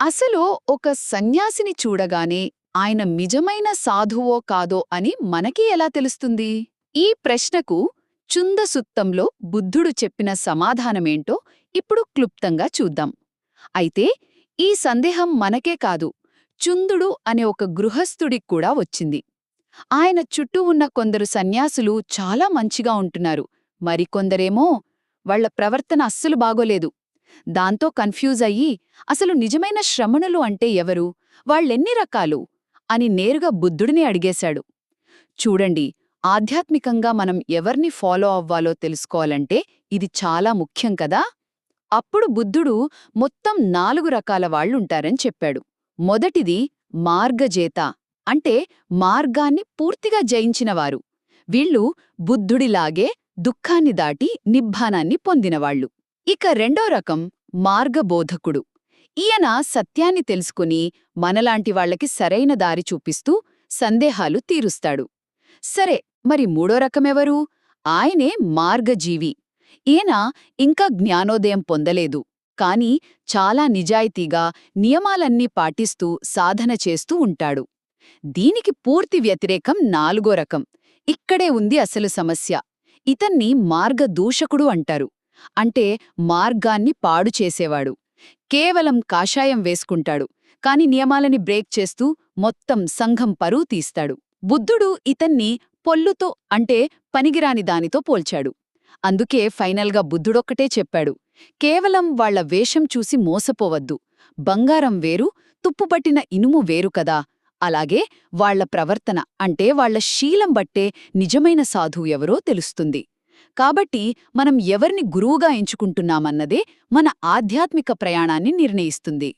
అసలు ఒక సన్యాసిని చూడగానే ఆయన నిజమైన సాధువో కాదో అని మనకి ఎలా తెలుస్తుంది? ఈ ప్రశ్నకు చుందసుత్తంలో బుద్ధుడు చెప్పిన సమాధానమేంటో ఇప్పుడు క్లుప్తంగా చూద్దాం. అయితే ఈ సందేహం మనకే కాదు చుందుడు అనే ఒక గృహస్థుడికి కూడా వచ్చింది. ఆయన చుట్టూ ఉన్న కొందరు సన్యాసులు చాలా మంచిగా ఉంటున్నారు. మరికొందరేమో వాళ్ళ ప్రవర్తన అస్సలు బాగోలేదు. దాంతో కన్ఫ్యూజ్ అయ్యి అసలు నిజమైన శ్రమణులు అంటే ఎవరు? వాళ్ళెన్ని రకాలు? అని నేరుగా బుద్ధుడిని అడిగేశాడు. చూడండి ఆధ్యాత్మికంగా మనం ఎవర్ని ఫాలో అవ్వాలో తెలుసుకోవాలంటే ఇది చాలా ముఖ్యం కదా? అప్పుడు బుద్ధుడు మొత్తం నాలుగు రకాల వాళ్ళుంటారని చెప్పాడు. మొదటిది మార్గజేత అంటే మార్గాన్ని పూర్తిగా జయించినవారు. వీళ్ళు బుద్ధుడిలాగే దుఃఖాన్ని దాటి నిబ్బానాన్ని పొందినవాళ్ళు ఇక రెండో రకం మార్గబోధకుడు. ఈయన సత్యాన్ని తెలుసుకుని మనలాంటి వాళ్ళకి సరైన దారి చూపిస్తూ సందేహాలు తీరుస్తాడు. సరే మరి మూడో రకమెవరు ఆయనే మార్గజీవి. ఈయన ఇంకా జ్ఞానోదయం పొందలేదు. కాని చాలా నిజాయితీగా నియమాలన్నీ పాటిస్తూ సాధన చేస్తూ ఉంటాడు. దీనికి పూర్తి వ్యతిరేకం నాలుగో రకం. ఇక్కడే ఉంది అసలు సమస్య. ఇతన్ని మార్గదూషకుడు అంటారు. అంటే మార్గాన్ని పాడు చేసేవాడు. కేవలం కాషాయం వేసుకుంటాడు కాని నియమాలని బ్రేక్ చేస్తూ మొత్తం సంఘం పరువు తీస్తాడు. బుద్ధుడు ఇతన్ని పొల్లుతో అంటే పనికిరాని దానితో పోల్చాడు. అందుకే ఫైనల్గా బుద్ధుడొక్కటే చెప్పాడు కేవలం వాళ్ళ వేషం చూసి మోసపోవద్దు బంగారం వేరు తుప్పుబట్టిన ఇనుము వేరు కదా అలాగే వాళ్ళ ప్రవర్తన అంటే వాళ్ళ శీలం బట్టే నిజమైన సాధువు ఎవరో తెలుస్తుంది. కాబట్టి మనం ఎవరిని గురువుగా ఎంచుకుంటున్నామన్నదే మన ఆధ్యాత్మిక ప్రయాణాన్ని నిర్ణయిస్తుంది.